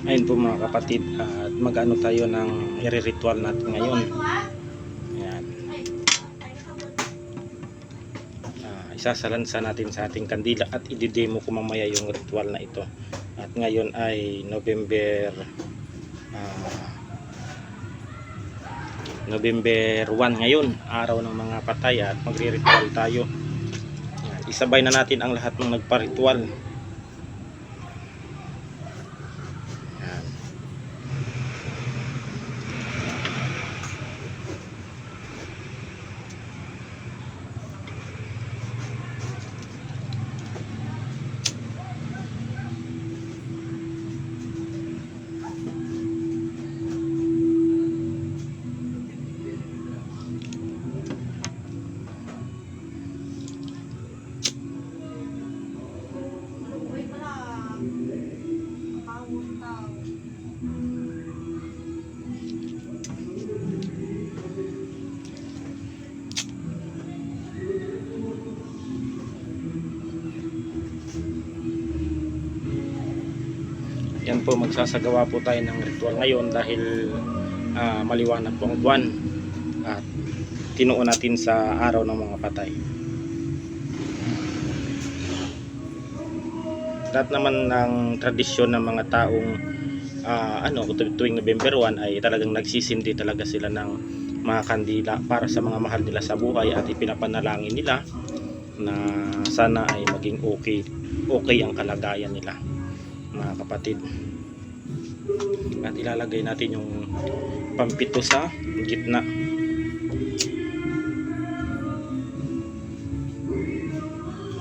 Ayun po mga kapatid, at mag-ano tayo ng i-ritual natin ngayon. Ayan. Ah, isasalansa natin sa ating kandila at i-demo ko mamaya yung ritual na ito. At ngayon ay November ah, November 1 ngayon, araw ng mga patay at magre-ritual tayo. Ayan. Isabay na natin ang lahat ng nagpa-ritual. Po magsasagawa po tayo ng ritual ngayon dahil ah, maliwanag po ang buwan at tinuon natin sa araw ng mga patay. Lahat naman ng tradisyon ng mga taong ah, ano tu- tuwing November 1 ay talagang nagsisindi talaga sila ng mga kandila para sa mga mahal nila sa buhay at ipinapanalangin nila na sana ay maging okay okay ang kalagayan nila mga kapatid at ilalagay natin yung pampito sa gitna.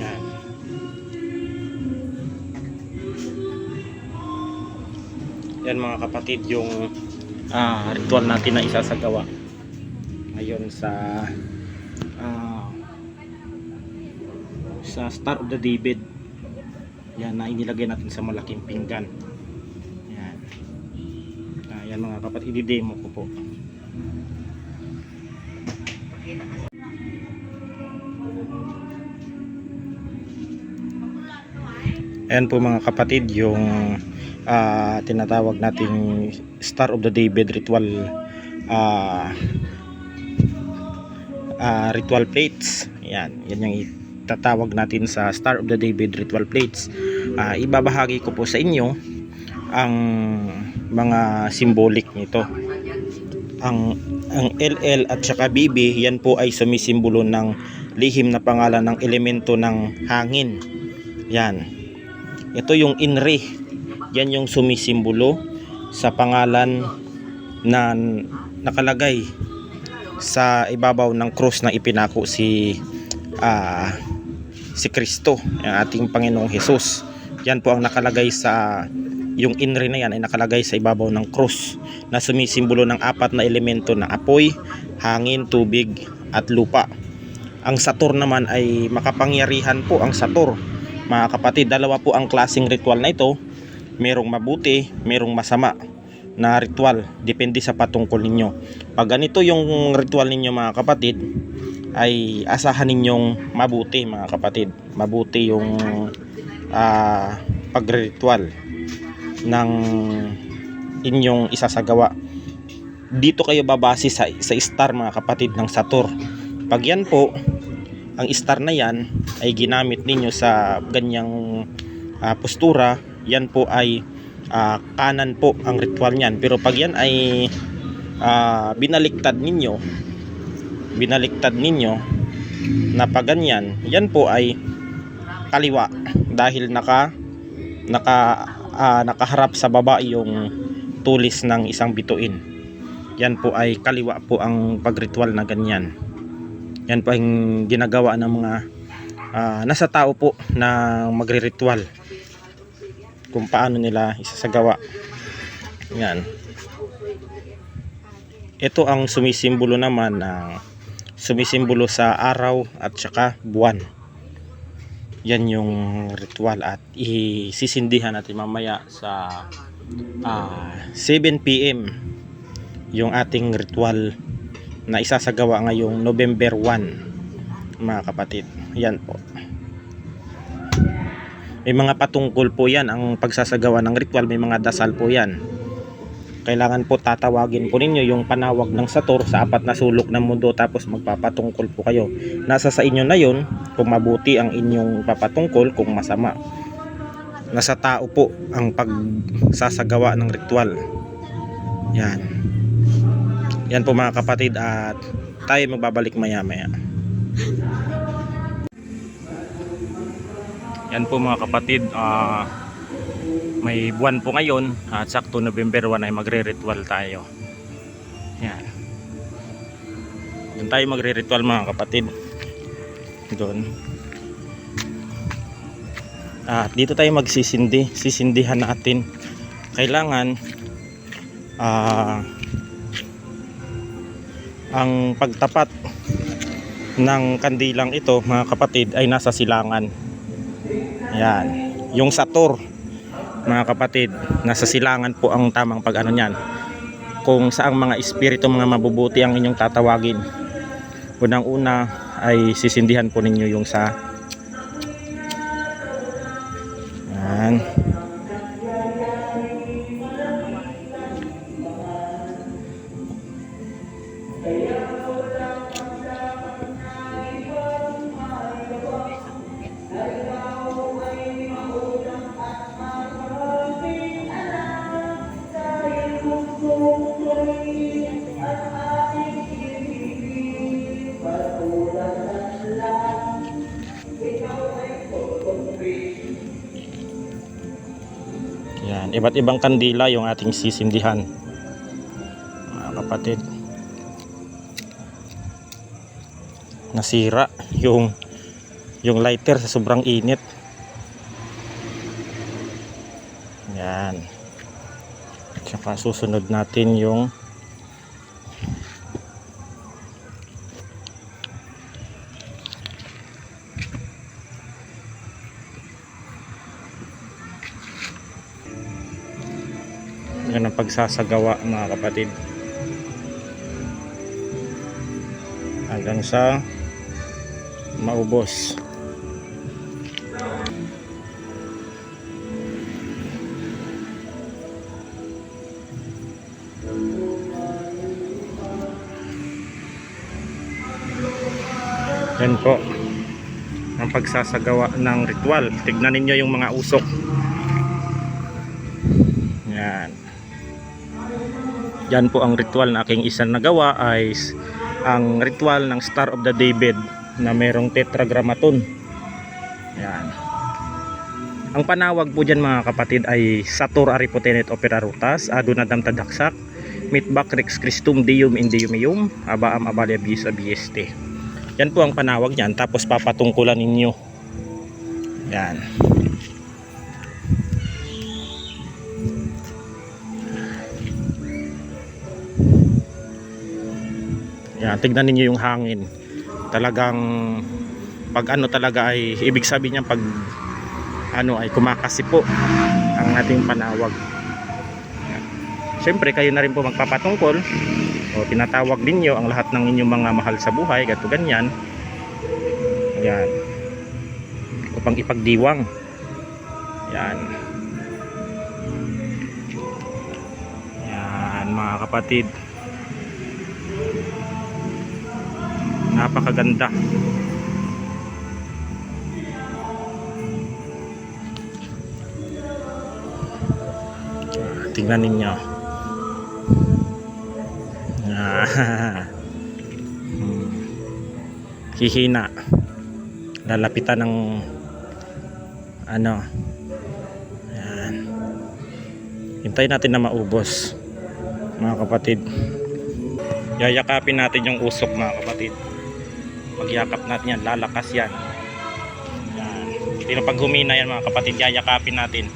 Yan. Yan mga kapatid yung ah, ritual natin na isasagawa. Ngayon sa ah, sa Star of the David. Yan na inilagay natin sa malaking pinggan Ah, yan mga kapatid i-demo ko po Ayan po mga kapatid yung ah, tinatawag nating Star of the David ritual ah, ah, ritual plates. Yan, yan yung itatawag natin sa Star of the David ritual plates. Ah, ibabahagi ko po sa inyo ang mga symbolic nito. Ang ang LL at saka BB, yan po ay sumisimbolo ng lihim na pangalan ng elemento ng hangin. Yan. Ito yung INRI. Yan yung sumisimbolo sa pangalan na nakalagay sa ibabaw ng cross na ipinako si ah, si Kristo, ang ating Panginoong Hesus. Yan po ang nakalagay sa yung inri na yan ay nakalagay sa ibabaw ng cross na sumisimbolo ng apat na elemento na apoy, hangin, tubig at lupa. Ang Satur naman ay makapangyarihan po ang Satur. Mga kapatid, dalawa po ang klaseng ritual na ito. Merong mabuti, merong masama na ritual. Depende sa patungkol ninyo. Pag ganito yung ritual ninyo mga kapatid, ay asahan ninyong mabuti mga kapatid. Mabuti yung ah, pagre-ritual ng inyong isasagawa. Dito kayo babase sa, sa star mga kapatid ng Satur. Pag yan po, ang star na yan ay ginamit ninyo sa ganyang ah, postura, yan po ay ah, kanan po ang ritual niyan. Pero pag yan ay ah, binaliktad ninyo, binaliktad ninyo na pag ganyan, yan po ay kaliwa dahil naka naka ah, nakaharap sa baba yung tulis ng isang bituin. Yan po ay kaliwa po ang pagritual na ganyan. Yan po ang ginagawa ng mga ah, nasa tao po na magre-ritual kung paano nila isasagawa. Yan. Ito ang sumisimbolo naman ng sumisimbolo sa araw at saka buwan. Yan yung ritual at isisindihan natin mamaya sa ah, 7 PM yung ating ritual na isasagawa ngayong November 1 mga kapatid. Yan po. May mga patungkol po yan ang pagsasagawa ng ritual, may mga dasal po yan. Kailangan po tatawagin po ninyo yung panawag ng Sator sa apat na sulok ng mundo tapos magpapatungkol po kayo. Nasa sa inyo na yon kung mabuti ang inyong papatungkol kung masama. Nasa tao po ang pagsasagawa ng ritual. Yan. Yan po mga kapatid at tayo magbabalik maya maya. Yan po mga kapatid, ah, may buwan po ngayon at sakto November 1 ay magre-ritual tayo. Yan. Doon tayo magre-ritual mga kapatid. Doon. Ah, dito tayo magsisindi, sisindihan natin. Kailangan ah ang pagtapat ng kandilang ito mga kapatid ay nasa silangan. Yan. Yung sator mga kapatid, nasa silangan po ang tamang pag ano niyan. Kung saang mga espiritu mga mabubuti ang inyong tatawagin. Unang-una ay sisindihan po ninyo yung sa Yan. Iba't ibang kandila yung ating sisindihan. Mga kapatid. Nasira yung yung lighter sa sobrang init. Yan. Tsaka susunod natin yung yan ang pagsasagawa mga kapatid. Hanggang sa maubos. Yan po ang pagsasagawa ng ritual. Tignan ninyo yung mga usok. Yan yan po ang ritual na aking isa nagawa ay ang ritual ng Star of the David na merong tetragrammaton. Yan. Ang panawag po dyan mga kapatid ay Satur Aripotenet Opera Rutas, Adunadam Tadaksak, Mitbak Rex Christum Deum in Deum Eum, Abaam Abalia Bis Abieste. Yan po ang panawag niyan, tapos papatungkulan ninyo. Yan. Yan, tignan ninyo yung hangin. Talagang pag ano talaga ay ibig sabihin niya pag ano ay kumakasi po ang ating panawag. Siyempre kayo na rin po magpapatungkol o tinatawag ninyo ang lahat ng inyong mga mahal sa buhay, gato ganyan. Yan. Upang ipagdiwang. Yan. Yan mga kapatid. Napakaganda. Tingnan ninyo. Ah. Hmm. hihina. Lalapitan ng ano. Yan hintayin natin na maubos mga kapatid. Yayakapin natin yung usok mga kapatid pagyakap natin yan lalakas yan. Yan hindi na pag humina yan mga kapatid yayakapin natin.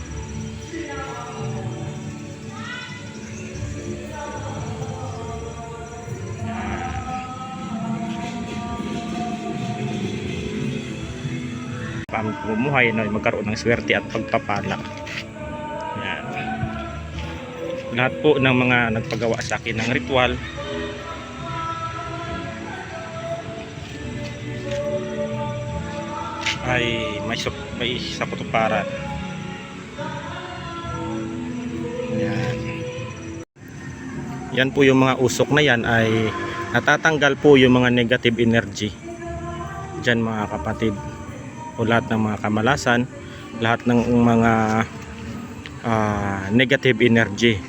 Yan. pamumuhay na magkaroon ng swerte at pagpapala. Yan. Lahat po ng mga nagpagawa sa akin ng ritual ay may may, sup, may sa kutuparan. Yan. Yan po yung mga usok na yan ay natatanggal po yung mga negative energy. Diyan mga kapatid. O lahat ng mga kamalasan, lahat ng mga ah, negative energy.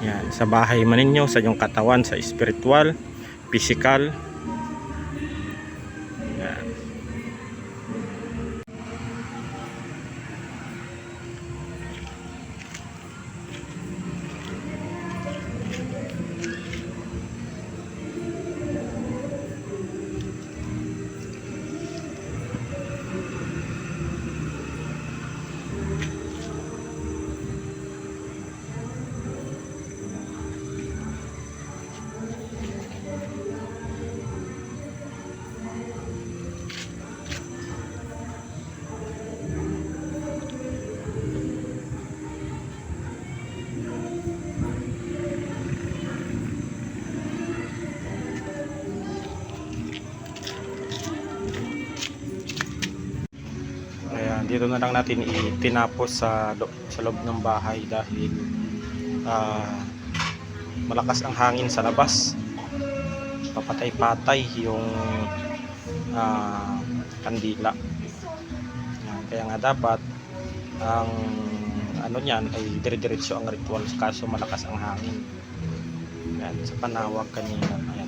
Yan, sa bahay man ninyo, sa inyong katawan, sa spiritual, physical. Dito na lang natin itinapos sa, lo- sa loob ng bahay dahil ah, malakas ang hangin sa labas. Papatay-patay yung ah, kandila. Kaya nga dapat ang ano niyan ay dire-diretso ang ritual kaso malakas ang hangin. Yan, sa panawag kanina.